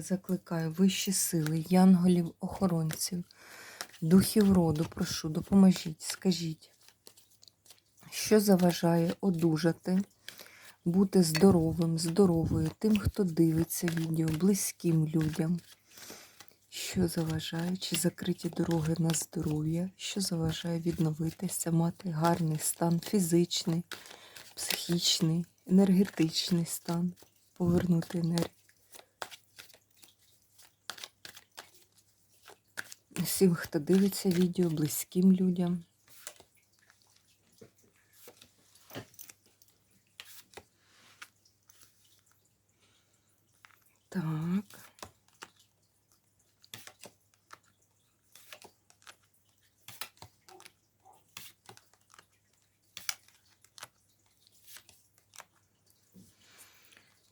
Закликаю вищі сили, янголів, охоронців, духів роду, прошу, допоможіть, скажіть, що заважає одужати, бути здоровим, здоровою, тим, хто дивиться відео, близьким людям. Що заважає, чи закриті дороги на здоров'я, що заважає відновитися, мати гарний стан фізичний, психічний, енергетичний стан, повернути енергію. Всім, хто дивиться відео, близьким людям. Так.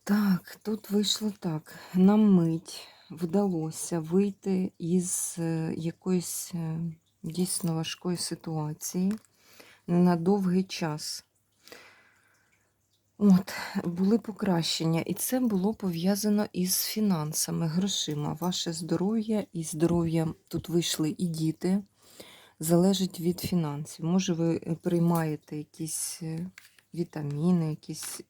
Так, тут вийшло так. На мить вдалося вийти із е, якоїсь е, дійсно важкої ситуації на довгий час. От, були покращення, і це було пов'язано із фінансами, грошима. Ваше здоров'я і здоров'я тут вийшли і діти, залежить від фінансів. Може, ви е, приймаєте якісь вітаміни, якісь.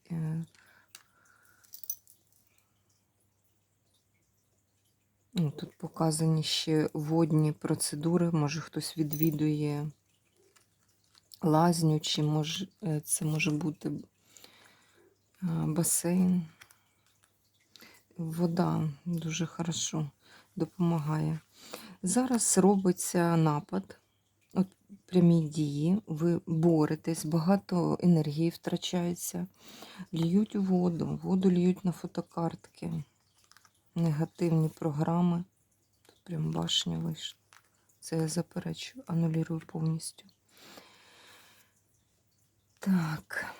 Ну, Тут показані ще водні процедури, може хтось відвідує лазню, чи може, це може бути е, басейн. Вода дуже хорошо допомагає. Зараз робиться напад, от прямі дії, ви боретесь, багато енергії втрачається, льють воду, воду льють на фотокартки негативні програми. Тут прям башня вийшла. Це я заперечую, анулірую повністю. Так.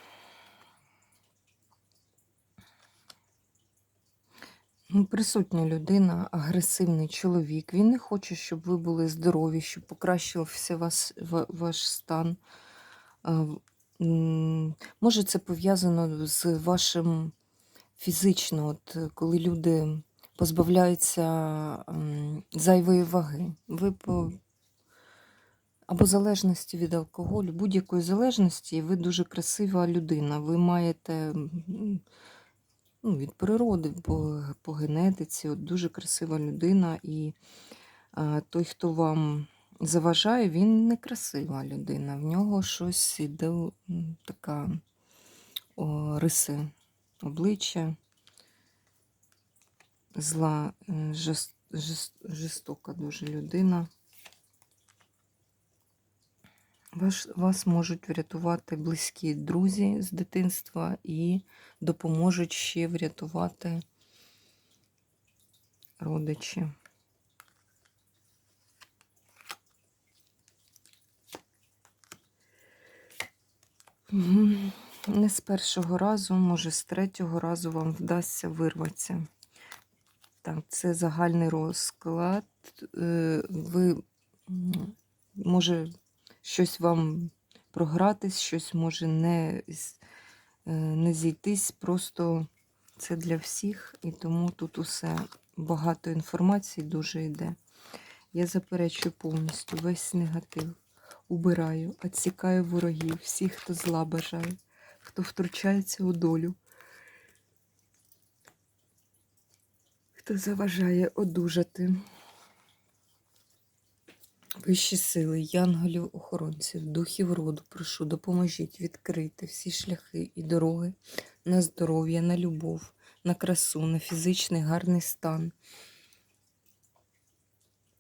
Ну, Присутня людина, агресивний чоловік. Він не хоче, щоб ви були здорові, щоб покращився вас, ваш стан. Може, це пов'язано з вашим фізично, от коли люди позбавляються зайвої ваги. Ви по або залежності від алкоголю, будь-якої залежності, ви дуже красива людина. Ви маєте ну, від природи, по, по генетиці, от дуже красива людина, і а, той, хто вам заважає, він не красива людина. В нього щось іде така о, риси обличчя зла, е, жест, дуже людина. Вас, вас можуть врятувати близькі друзі з дитинства і допоможуть ще врятувати родичі. Не з першого разу, може, з третього разу вам вдасться вирватися. Так, це загальний розклад. Е, ви, може, щось вам програтись, щось може не е, не зійтись, просто це для всіх, і тому тут усе багато інформації дуже йде. Я заперечую повністю весь негатив. Убираю, відсікаю ворогів, всіх, хто зла бажає, хто втручається у долю. Хто заважає одужати. Вищі сили, янголів, охоронців, духів роду, прошу, допоможіть відкрити всі шляхи і дороги на здоров'я, на любов, на красу, на фізичний гарний стан.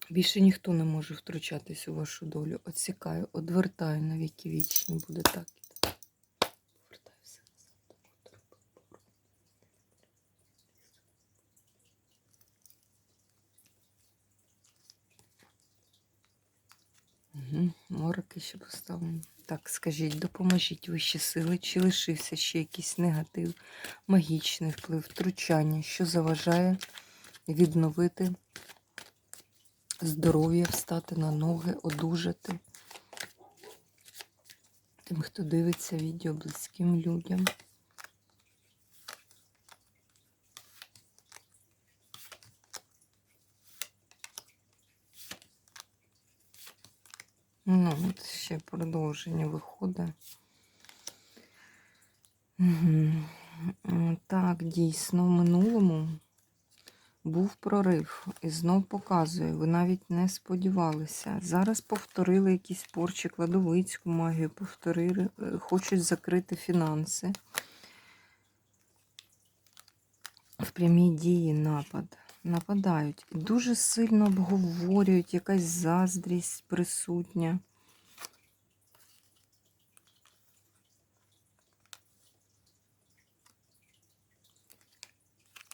Більше ніхто не може втручатись у вашу долю. Отсікаю, одвертаю на віки вічні, буде так. Раки ще поставимо. Так, скажіть, допоможіть вищі сили, чи лишився ще якийсь негатив, магічний вплив, втручання, що заважає відновити здоров'я, встати на ноги, одужати. Тим, хто дивиться відео близьким людям. От ще продовження виходить. Угу. Так, дійсно, в минулому був прорив. І знов показує, ви навіть не сподівалися. Зараз повторили якісь порчі, кладовицьку магію, повторили, е, хочуть закрити фінанси. В прямій дії напад. Нападають. Дуже сильно обговорюють, якась заздрість присутня.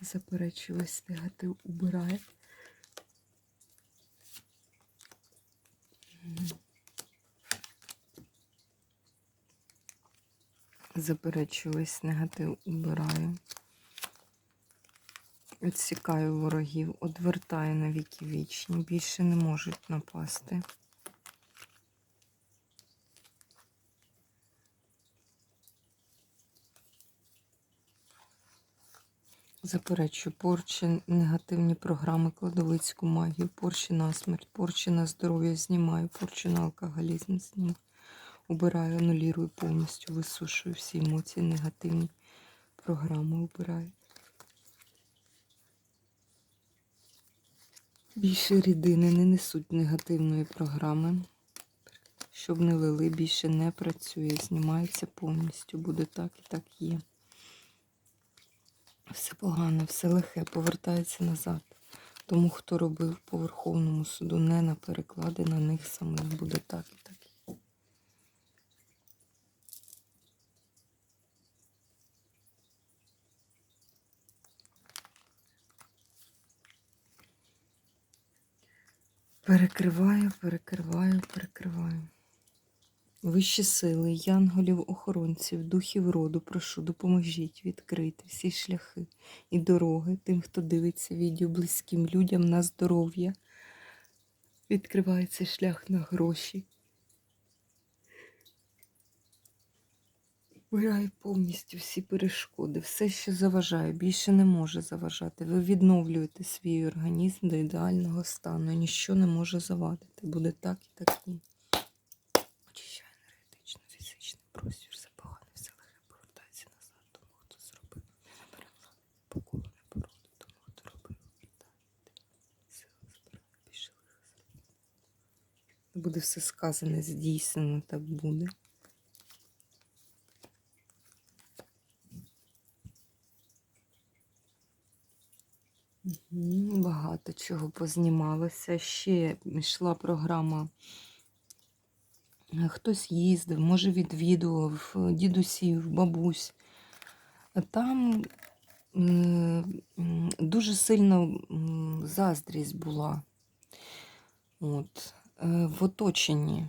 Заперечую, весь негатив убирає. Весь негатив убираю. Відсікаю ворогів, одвертаю на віки вічні, більше не можуть напасти. Заперечую порчі, негативні програми, кладовицьку магію, порчі на смерть, порчі на здоров'я знімаю, порчі на алкоголізм знімаю. Убираю, анулірую повністю, висушую всі емоції, негативні програми убираю. Більше рідини не несуть негативної програми. Щоб не лили, більше не працює, знімається повністю. Буде так і так є. Все погано, все лихе, повертається назад. Тому, хто робив по Верховному суду, не на переклади, на них самих буде так і так. Перекриваю, перекриваю, перекриваю. Вищі сили, янголів, охоронців, духів роду, прошу, допоможіть відкрити всі шляхи і дороги тим, хто дивиться відео близьким людям на здоров'я. Відкривається шлях на гроші. Вбирає повністю всі перешкоди, все, що заважає, більше не може заважати. Ви відновлюєте свій організм до ідеального стану. Ніщо не може завадити. Буде так і так і. Простір, погане, все лихе повертається назад. Тому хто зробив, не набере влади, поколу не породи, тому хто робив. Сила збирає більше лиха зробити. Буде все сказане, здійснено, так буде. Багато чого познімалося. Ще йшла програма. Е, Хтось їздив, може відвідував е, дідусів, бабусь. Там е, дуже сильно заздрість була. От. В оточенні.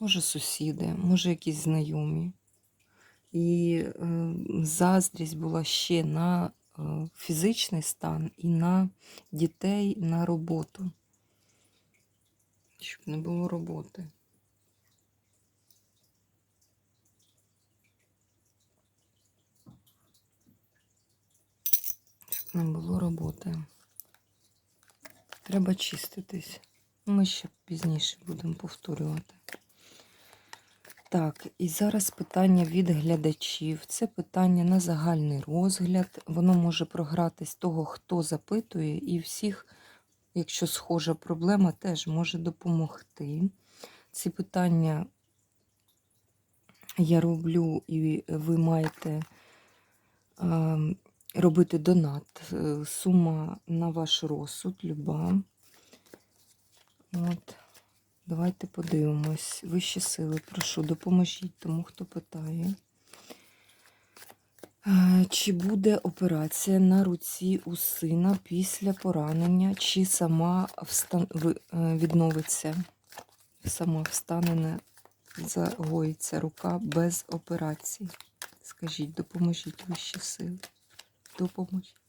Може, сусіди, може, якісь знайомі. І заздрість була ще на фізичний стан і на дітей на роботу. Щоб не було роботи. Не було роботи. Треба чиститись. Ми ще пізніше будемо повторювати. Так, і зараз питання від глядачів. Це питання на загальний розгляд. Воно може програтись того, хто запитує, і всіх, якщо схожа проблема, теж може допомогти. Ці питання я роблю, і ви маєте е, робити донат. Е, Сума на ваш розсуд, люба. От. Давайте подивимось. Вищі сили, прошу, допоможіть тому, хто питає. Е, Чи буде операція на руці у сина після поранення, чи сама встан... е, відновиться? сама встане, не загоїться рука без операції. Скажіть, допоможіть вищі сили. Допоможіть.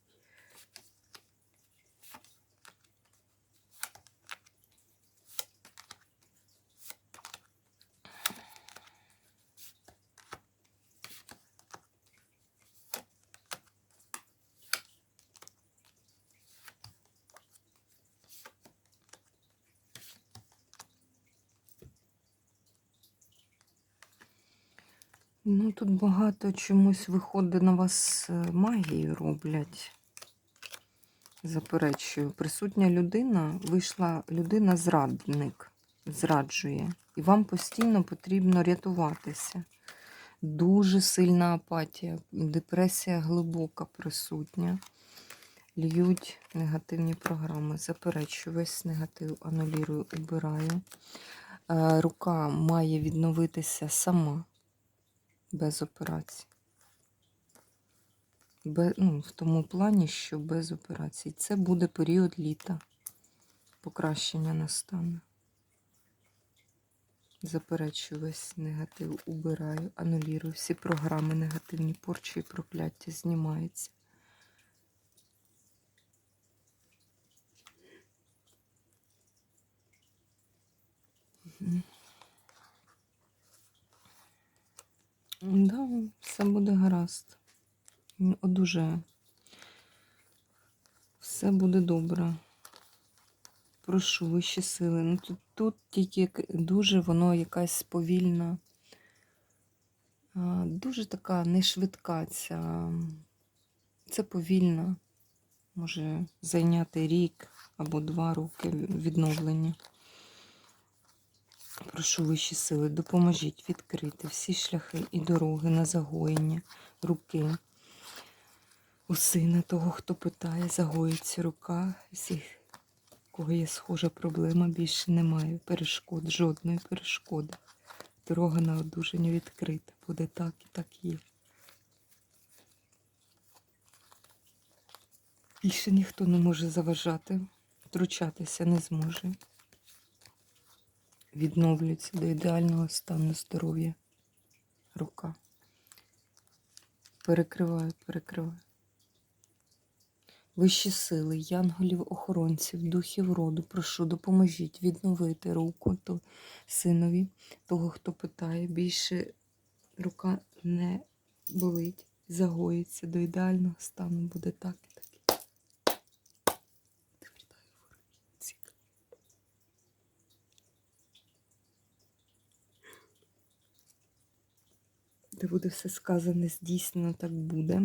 Ну, тут багато чомусь виходить на вас е, магії роблять. Заперечую. Присутня людина, вийшла людина-зрадник, зраджує. І вам постійно потрібно рятуватися. Дуже сильна апатія, депресія глибока присутня. Льють негативні програми. Заперечую, весь негатив анулірую, убираю. Е, Рука має відновитися сама без операцій. Бе, ну, в тому плані, що без операцій. Це буде період літа. Покращення настане. Заперечую весь негатив, убираю, анулірую. Всі програми негативні, порчі і прокляття знімаються. Мгм. Да, все буде гаразд. Він одужає. Все буде добре. Прошу вищі сили. Ну тут, тут тільки дуже воно якась повільна, дуже така нешвидка ця. Це повільна. Може зайняти рік або два роки відновлення. Прошу вищі сили, допоможіть відкрити всі шляхи і дороги на загоєння руки. У сина того, хто питає, загоїться рука. Всіх, кого є схожа проблема, більше немає перешкод, жодної перешкоди. Дорога на одужання відкрита. Буде так і так є. Більше ніхто не може заважати, втручатися не зможе. Відновлюється до ідеального стану здоров'я. Рука. Перекриваю, перекриваю. Вищі сили, янголів, охоронців, духів роду, прошу, допоможіть відновити руку то синові, того, хто питає. Більше рука не болить, загоїться до ідеального стану, буде так і так. Відвертаю вгору. Цікаво. Де буде все сказане, здійснено, так буде.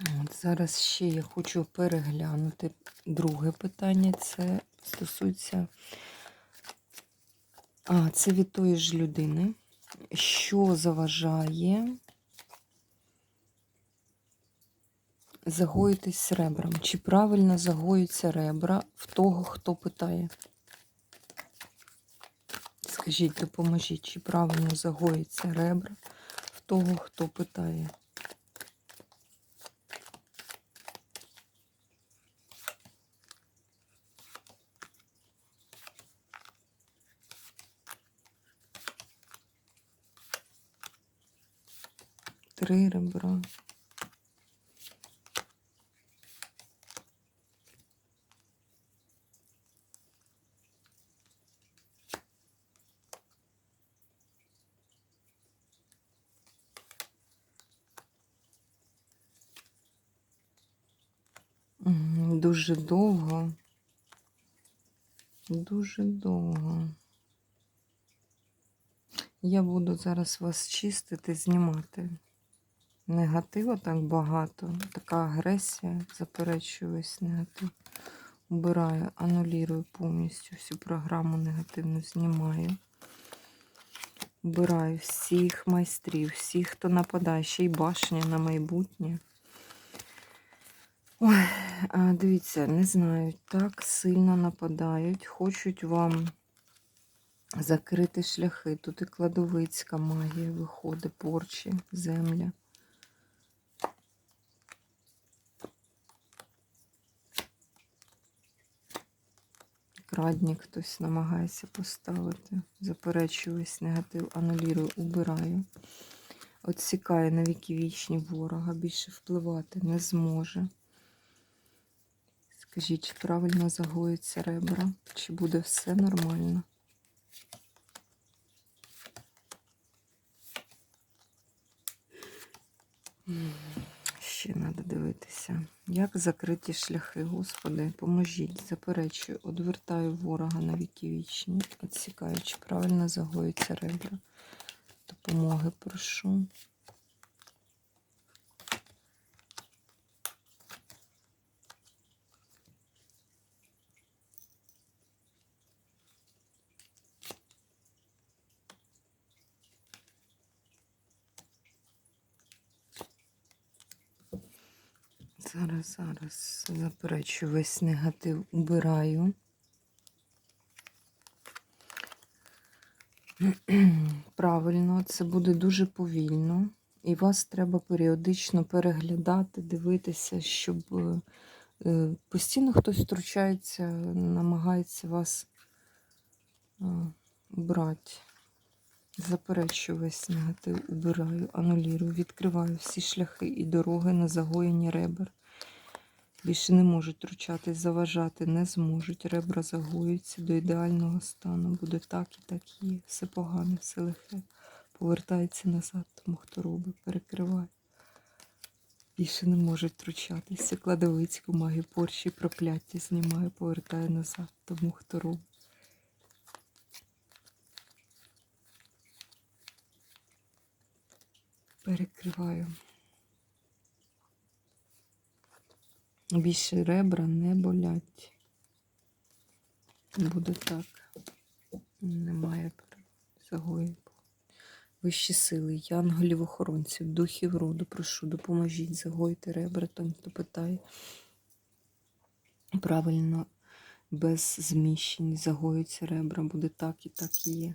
От зараз ще я хочу переглянути друге питання. Це стосується. А, це від тої ж людини. Що заважає загоїтись ребрам? Чи правильно загоюються ребра в того, хто питає? Скажіть, допоможіть, чи правильно загоїться ребра в того, хто питає? Три ребра. Дуже довго. Дуже довго. Я буду зараз вас чистити, знімати. Негатива так багато. Така агресія, заперечую весь негатив. Убираю, анулірую повністю всю програму негативну знімаю. Убираю всіх майстрів, всіх, хто нападає, ще й башня на майбутнє. Ой, дивіться, не знаю, так сильно нападають, хочуть вам закрити шляхи. Тут і кладовицька магія виходить, порчі, земля. зрадник хтось намагається поставити. Заперечую весь негатив, анулірую, убираю. Отсікає на віки вічні ворога, більше впливати не зможе. Скажіть, чи правильно загоїться ребра, чи буде все нормально? Ще треба дивитися. Як закриті шляхи, Господи, поможіть, заперечую, одвертаю ворога на віки вічні, відсікаю, чи правильно загоїться ребра. Допомоги прошу. Зараз, заперечую весь негатив, убираю. Правильно, це буде дуже повільно. І вас треба періодично переглядати, дивитися, щоб е, е, постійно хтось втручається, намагається вас е, брати. Заперечую весь негатив, убираю, анулірую, відкриваю всі шляхи і дороги на загоєнні ребер. Більше не можуть втручатись, заважати, не зможуть. Ребра загоюються до ідеального стану. Буде так і так є. Все погане, все лихе. Повертається назад, тому хто робить, перекриває. Більше не можуть втручатися. Кладовицьку магію порші, прокляття знімає, повертає назад, тому хто робить. Перекриваю. Більше ребра не болять. Буде так. Немає загоїв. Вищі сили, янголів охоронців, духів роду, прошу, допоможіть загоїти ребра, тому хто питає. Правильно, без зміщень загоються ребра, буде так і так і є.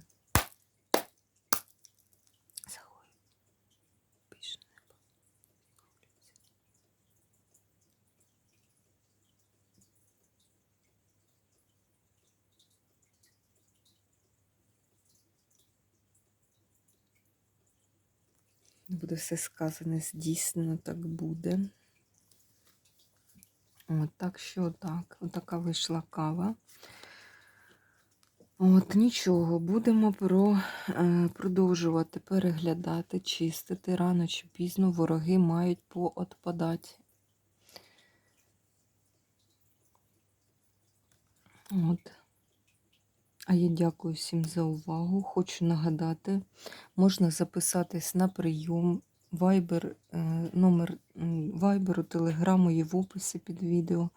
Буде все сказане, здійснено, так буде. От, так що так, отака вийшла кава. От нічого, будемо про, е, продовжувати переглядати, чистити. Рано чи пізно вороги мають поотпадати. От. А я дякую всім за увагу. Хочу нагадати, можна записатись на прийом. Вайбер, е, номер вайберу, телеграму є в описі під відео.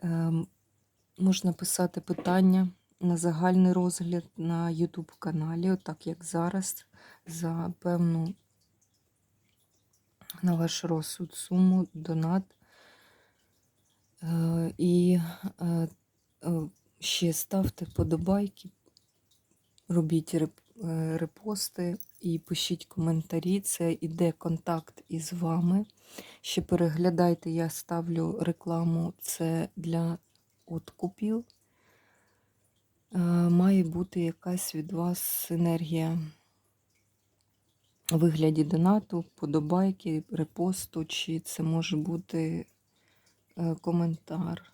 Ем, Можна писати питання на загальний розгляд на YouTube каналі, отак як зараз, за певну на ваш розсуд суму, донат. Е, І е, ще ставте подобайки, робіть е, репости і пишіть коментарі. Це іде контакт із вами. Ще переглядайте, я ставлю рекламу, це для откупів. Е, Має бути якась від вас енергія у вигляді донату, подобайки, репосту, чи це може бути е, коментар.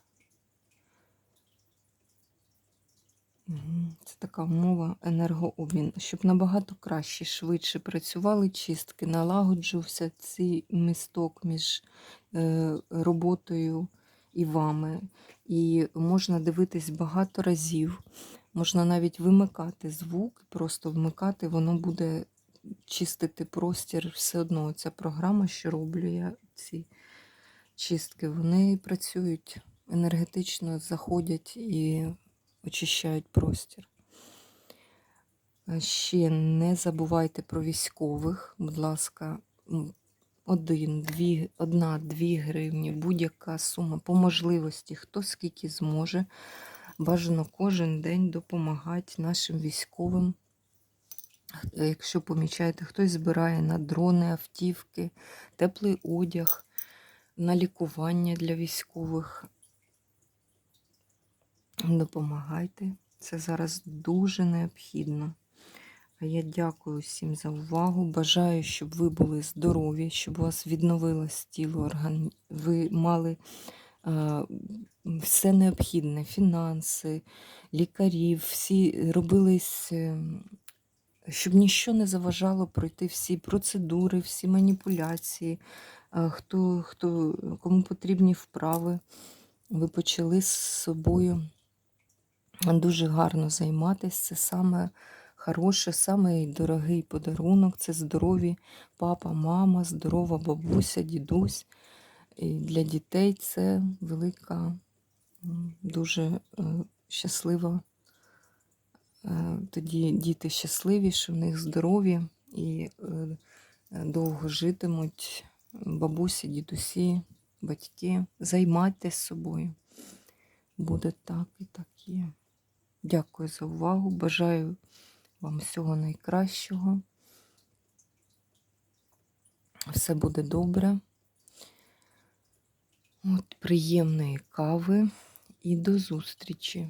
Це така умова енергообмін, щоб набагато краще, швидше працювали чистки, налагоджувався цей місток між е, роботою і вами. І можна дивитись багато разів. Можна навіть вимикати звук, просто вмикати, воно буде чистити простір. Все одно ця програма, що роблю я ці чистки, вони працюють енергетично, заходять і очищають простір. Ще не забувайте про військових, будь ласка, один, дві, одна, дві гривні, будь-яка сума по можливості, хто скільки зможе. Бажано кожен день допомагати нашим військовим. Е, Якщо помічаєте, хтось збирає на дрони, автівки, теплий одяг, на лікування для військових. Допомагайте. Це зараз дуже необхідно. А я дякую всім за увагу. Бажаю, щоб ви були здорові, щоб у вас відновилось тіло, орган... ви мали е, все необхідне, фінанси, лікарів, всі робились, е, щоб нічого не заважало пройти всі процедури, всі маніпуляції, е, хто, хто, кому потрібні вправи. Ви почали з собою дуже гарно займатися. Це саме хороше, самий дорогий подарунок це здорові папа, мама, здорова бабуся, дідусь. І для дітей це велика, дуже е, щаслива. е, Тоді діти щасливі, що в них здорові і е, довго житимуть бабусі, дідусі, батьки. Займайтесь собою. Буде так і так є. Дякую за увагу. Бажаю вам всього найкращого. Все буде добре. От, приємної кави і до зустрічі!